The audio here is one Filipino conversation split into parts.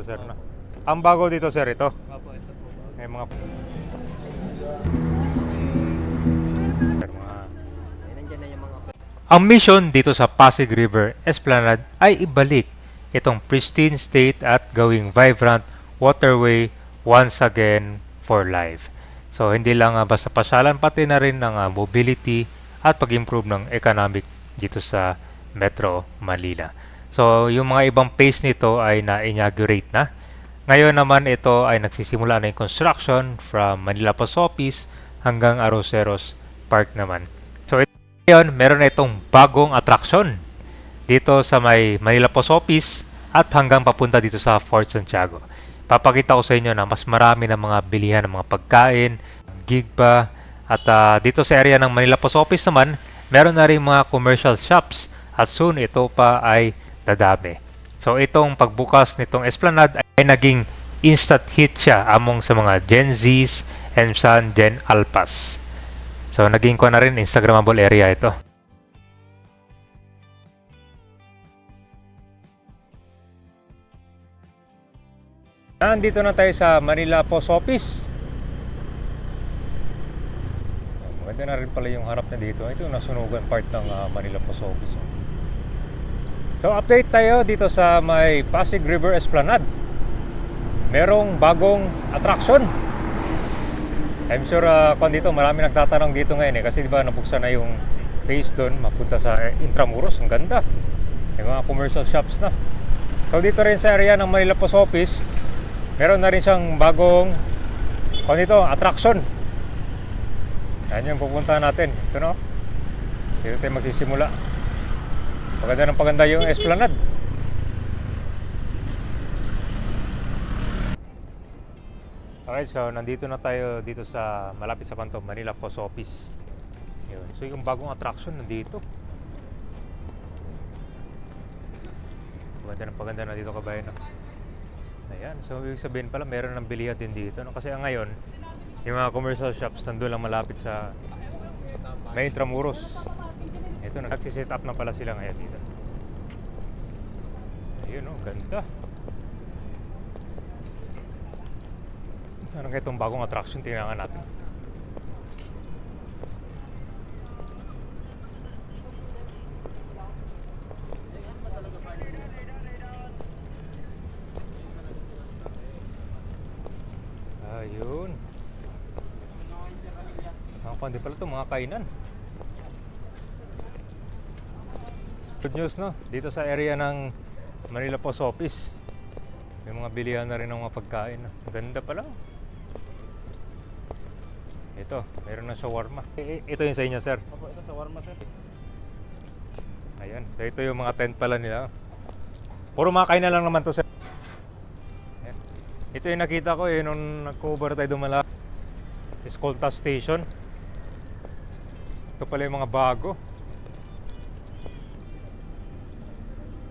to sir, no? Ang bago dito sir, ito. Opo, ito po. May mga... Sir, mga... Ay, nandyan na yung mga Ang mission dito sa Pasig River Esplanade ay ibalik itong pristine state at gawing vibrant waterway once again for life. So hindi lang ah, basta pasyalan pati na rin ng ah, mobility at pag-improve ng economic dito sa Metro Manila. So yung mga ibang phase nito ay na-inaugurate na. Ngayon naman ito ay nagsisimula na yung construction from Manila Post Office hanggang Aroseros Park naman. So ngayon, meron na itong bagong attraction dito sa may Manila Post Office at hanggang papunta dito sa Fort Santiago. Papakita ko sa inyo na mas marami ng mga bilihan ng mga pagkain, gig pa, at ah, dito sa area ng Manila Post Office naman, meron na rin mga commercial shops at soon ito pa ay dadami. So itong pagbukas nitong Esplanade ay naging instant hit siya among sa mga Gen Zs and San Gen Alpas. So, naging ko na rin Instagrammable area ito. Nandito na tayo sa Manila Post Office. Maganda na rin pala yung harap na dito. Ito yung nasunugan part ng ah, Manila Post Office. So, update tayo dito sa may Pasig River Esplanade. Merong bagong attraction. I'm sure uh, kung dito marami nagtatanong dito ngayon eh kasi di ba nabuksan na yung base doon mapunta sa eh, Intramuros, ang ganda. May mga commercial shops na. So dito rin sa area ng Manila Post Office, meron na rin siyang bagong kung dito, attraction. Yan yung pupuntahan natin. Ito no. Dito tayo magsisimula. Paganda ng paganda yung Esplanade. Alright, so nandito na tayo dito sa malapit sa kanto, Manila Post Office. Yun. So yung bagong attraction nandito. Paganda ng paganda na dito kabayan. No? Ayan, so ibig sabihin pala meron ng bilihan din dito. No? Kasi ngayon, yung mga commercial shops nandun lang malapit sa may Intramuros. Ito, nagsiset up na pala sila ngayon dito. Ayun, no, ganda. Ano nga itong bagong attraction? Tingnan natin. Ayun. Mga pandi pala ito, mga kainan. Good news no, dito sa area ng Manila Post Office. May mga bilihan na rin ng mga pagkain. Ganda pala. Ito, meron na shawarma. I- ito yung sa inyo, sir. Opo, ito sa Warma, sir. Ayan, so ito yung mga tent pala nila. Puro mga kainan lang naman to, sir. Ayan. Ito yung nakita ko eh, nung nag-cover tayo dumala. Escolta Station. Ito pala yung mga bago.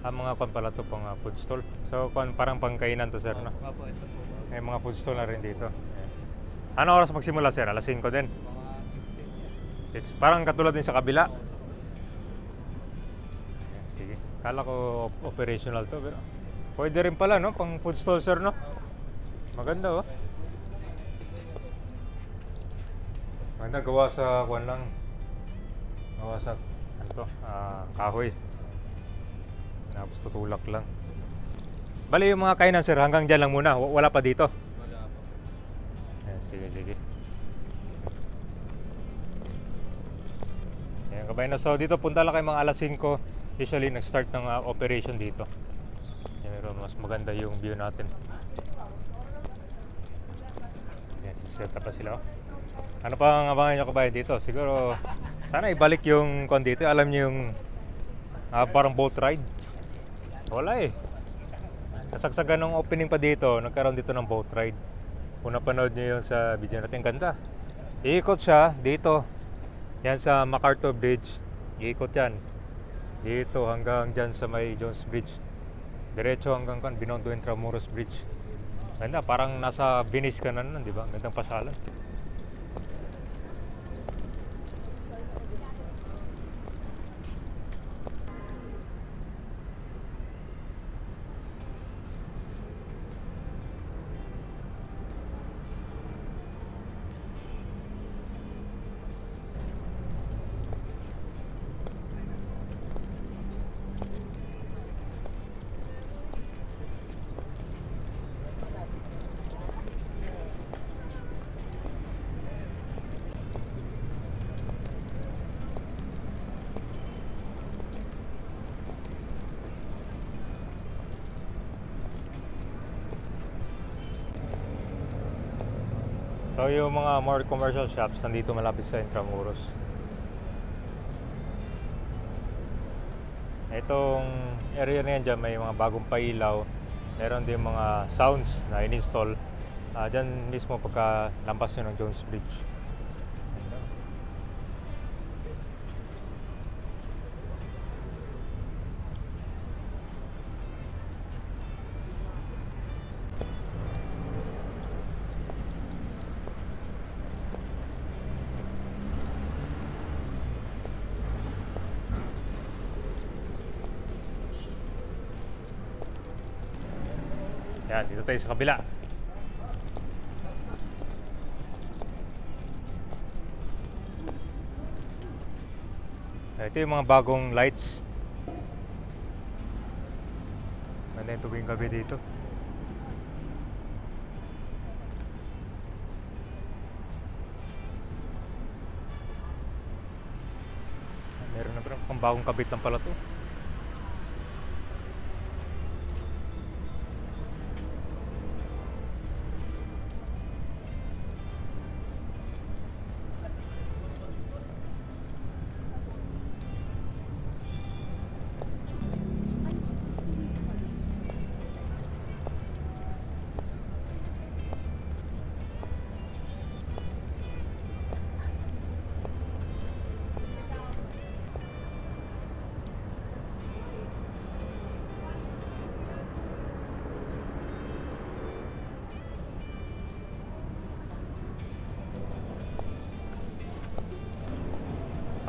Ah, mga kwan pala to pang ah, food stall. So, kwan, parang pangkainan to, sir, no? Opo, ito po. May mga food stall na rin dito. Ayan. Ano oras magsimula, sir? Alas 5 din. Mga 16 yan. Six. Parang katulad din sa kabila. Sige. Kala ko op- operational to pero pwede rin pala no pang food stall sir no. Maganda oh. Maganda gawa sa kwan lang. Gawa sa ano to, ah, kahoy. Tapos tutulak lang. Bali yung mga kainan sir hanggang dyan lang muna. W- Wala pa dito. Wala po. Ayan, sige, sige. Ayan, kabayan na. So, dito punta lang kayo mga alas 5. Usually, nag-start ng ah, operation dito. Ayan, pero mas maganda yung view natin. Ayan, set up pa sila. oh. Ano pa ang abangan nyo kabayan dito? Siguro, sana ibalik yung kon dito. Alam nyo yung ah, parang boat ride. Wala eh. Kasagsagan ng opening pa dito, nagkaroon dito ng boat ride. Kung napanood nyo yun sa video natin, ganda. Iikot siya dito. Yan sa MacArthur Bridge. Iikot yan. Dito hanggang dyan sa may Jones Bridge. Diretso hanggang kan Binondo Intramuros Bridge. Ganda, parang nasa Venice ka na nun, di ba? Gandang pasyalan. So yung mga more commercial shops nandito malapit sa Intramuros. Itong area na yan dyan may mga bagong pailaw. Meron din mga sounds na in-install. Ah, dyan mismo pagka lampas nyo ng Jones Bridge. Yan, dito tayo sa kabila. Ito yung mga bagong lights. Ganda yung tubig gabi dito. Meron na pang bagong kabit lang pala to.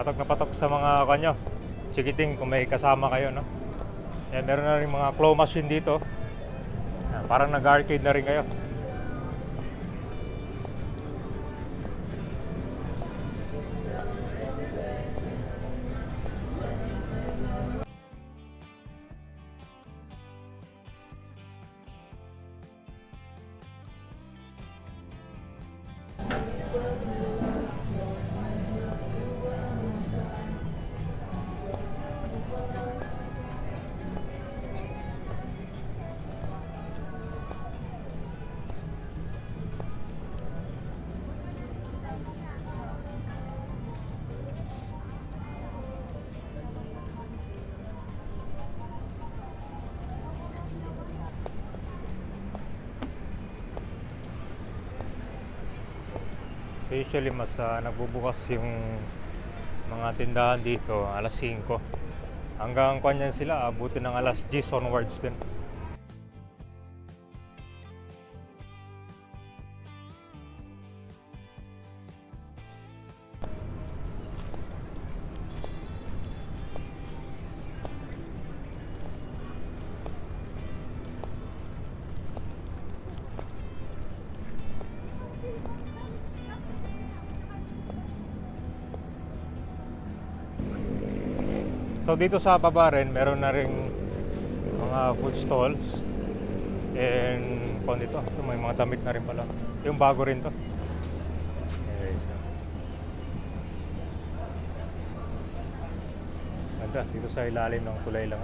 Patok na patok sa mga kanyo. Sigiting kung may kasama kayo, no? Yan, meron na rin mga claw machine dito. Yan, parang nag-arcade na rin kayo. Usually mas ah, nagbubukas yung mga tindahan dito alas 5. Hanggang kanyan sila, abutin ng alas 10 onwards din. So dito sa baba rin, meron na rin mga food stalls. And kung dito, ito may mga damit na rin pala. Yung bago rin to. Ganda, dito sa ilalim ng kulay lang.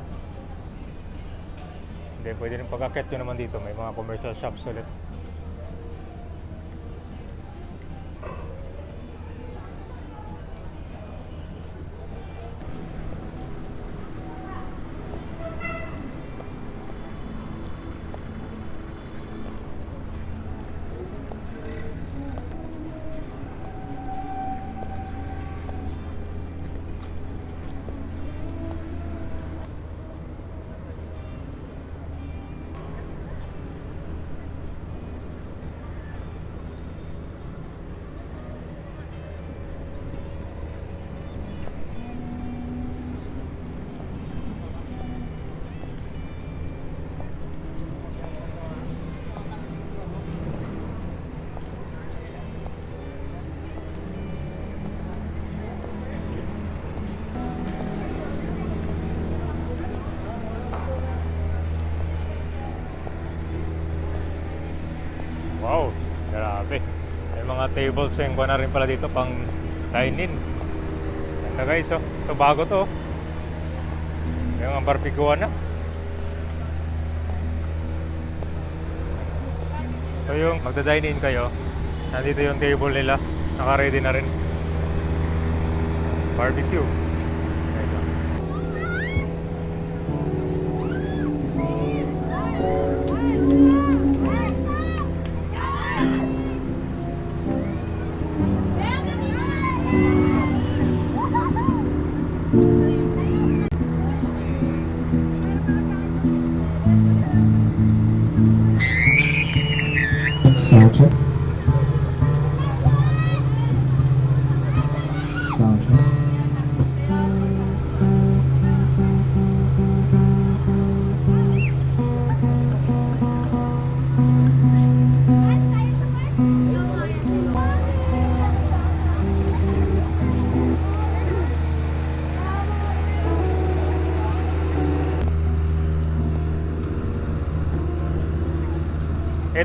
Hindi, pwede rin pag-akit nyo naman dito. May mga commercial shops ulit. Tables yung kuha na rin pala dito pang dine-in. Ganda guys, oh. Ito bago to. oh. Yung mga barbecue na. So yung magda-dine in kayo, Nandito yung table nila. Naka-ready na rin. Barbecue.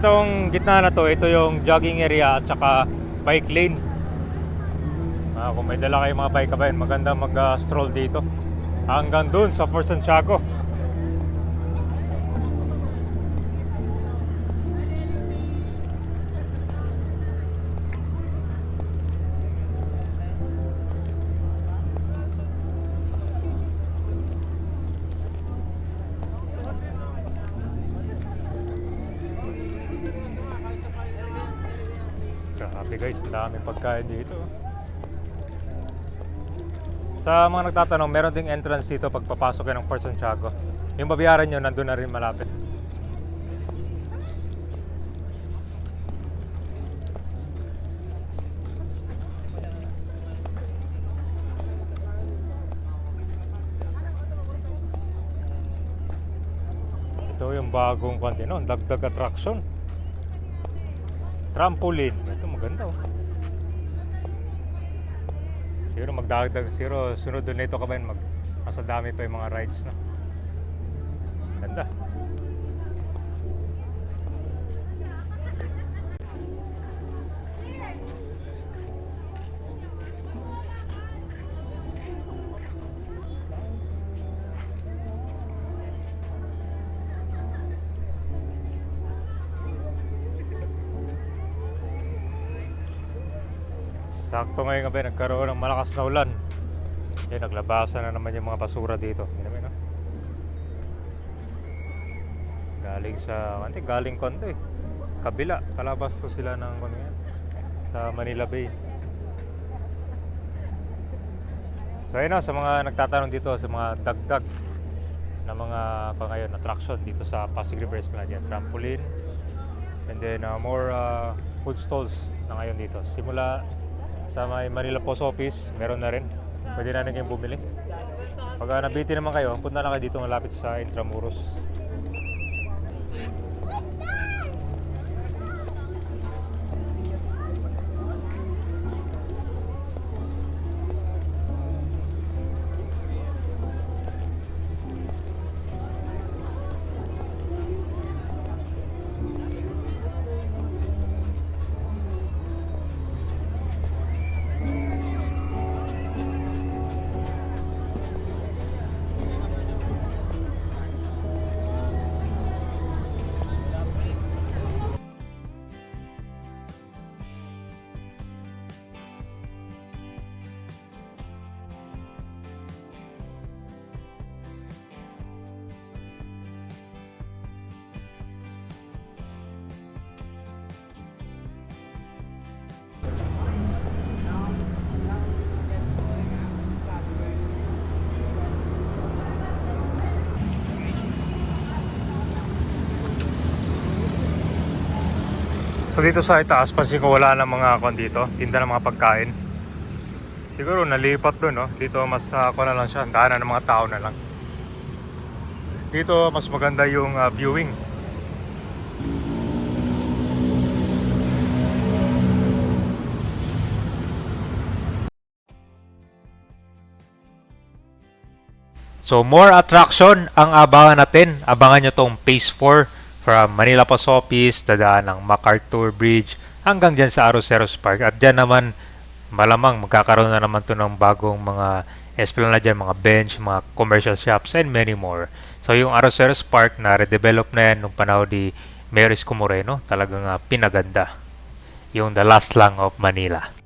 Itong gitna na to, ito yung jogging area at saka bike lane. Ah, kung may dala kayong mga bike kabayan, maganda mag-stroll dito. Hanggang dun sa Fort Santiago. Pagkain dito. Sa mga nagtatanong, meron ding entrance dito pag papasok kayo ng Fort Santiago. Yung babayaran nyo, nandun na rin malapit. Ito yung bagong kwanti, no? Dagdag attraction. Trampoline. Ito maganda oh. Siguro magdagdag, siguro sunod doon nito ka mag mas dami pa yung mga rides na. Ganda. Sakto ngayon gabi, nagkaroon ng malakas na ulan. Eh, naglabasan na naman yung mga basura dito. Naman, no? Galing sa, eh, galing konto eh. Kabila, kalabas to sila ng ano yan, sa Manila Bay. So ayun na, sa mga nagtatanong dito, sa mga dagdag na mga pa ngayon, attraction dito sa Pasig River Esplanade. Trampoline, and then uh, more uh, food stalls na ngayon dito. Simula sa may Manila Post Office, meron na rin. Pwede na rin kayong bumili. Pag uh, nabiti naman kayo, punta na kayo dito malapit sa Intramuros. So dito sa itaas, pansin ko wala ng mga kon dito, tinda ng mga pagkain. Siguro nalipat doon, no? Dito mas ako na lang siya, daanan ng mga tao na lang. Dito mas maganda yung ah, viewing. So more attraction ang abangan natin. Abangan nyo tong Phase 4 from Manila Post Office, dadaan ng MacArthur Bridge hanggang dyan sa Aroseros Park. At dyan naman malamang magkakaroon na naman to ng bagong mga esplanade dyan, mga bench, mga commercial shops, and many more. So yung Aroseros Park na redevelop na yan nung panahon ni Mayor Isko Moreno, talagang ah, pinaganda. yung the last lang of Manila.